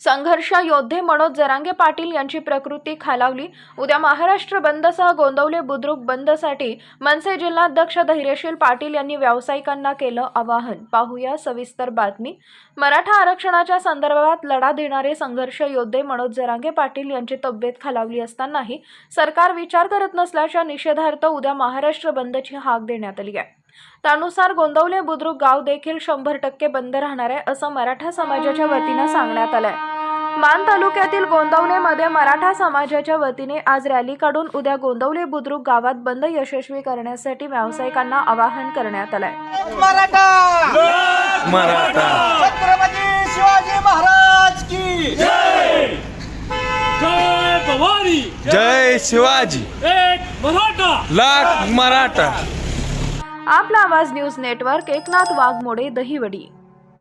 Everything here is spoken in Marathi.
संघर्ष योद्धे मनोज जरांगे पाटील यांची प्रकृती खालावली. उद्या महाराष्ट्र बंदसह गोंदवले बुद्रुक बंदसाठी मनसे जिल्हाध्यक्ष धैर्यशील पाटील यांनी व्यावसायिकांना केलं आवाहन. पाहूया सविस्तर बातमी. मराठा आरक्षणाच्या संदर्भात लढा देणारे संघर्ष योद्धे मनोज जरांगे पाटील यांची तब्येत खालावली असतानाही सरकार विचार करत नसल्याच्या निषेधार्थ उद्या महाराष्ट्र बंदची हाक देण्यात आली आहे. त्यानुसार गोंदवले बुद्रुक गाव देखील शंभर टक्के बंद राहणार आहे असं मराठा समाजाच्या वतीनं सांगण्यात आलंय. मान तालुक्यातील गोंदवलेमध्ये मराठा समाजाच्या वतीने आज रॅली काढून उद्या गोंदवले बुद्रुक गावात बंद यशस्वी करण्यासाठी व्यावसायिकांना आवाहन करण्यात आलंय. मराठा! मराठा! छत्रपती शिवाजी महाराज की जय! भवानी! जय शिवाजी! एक मराठा! लाख मराठा! आपला आवाज न्यूज नेटवर्क एकनाथ वाघमोडे दहिवडी.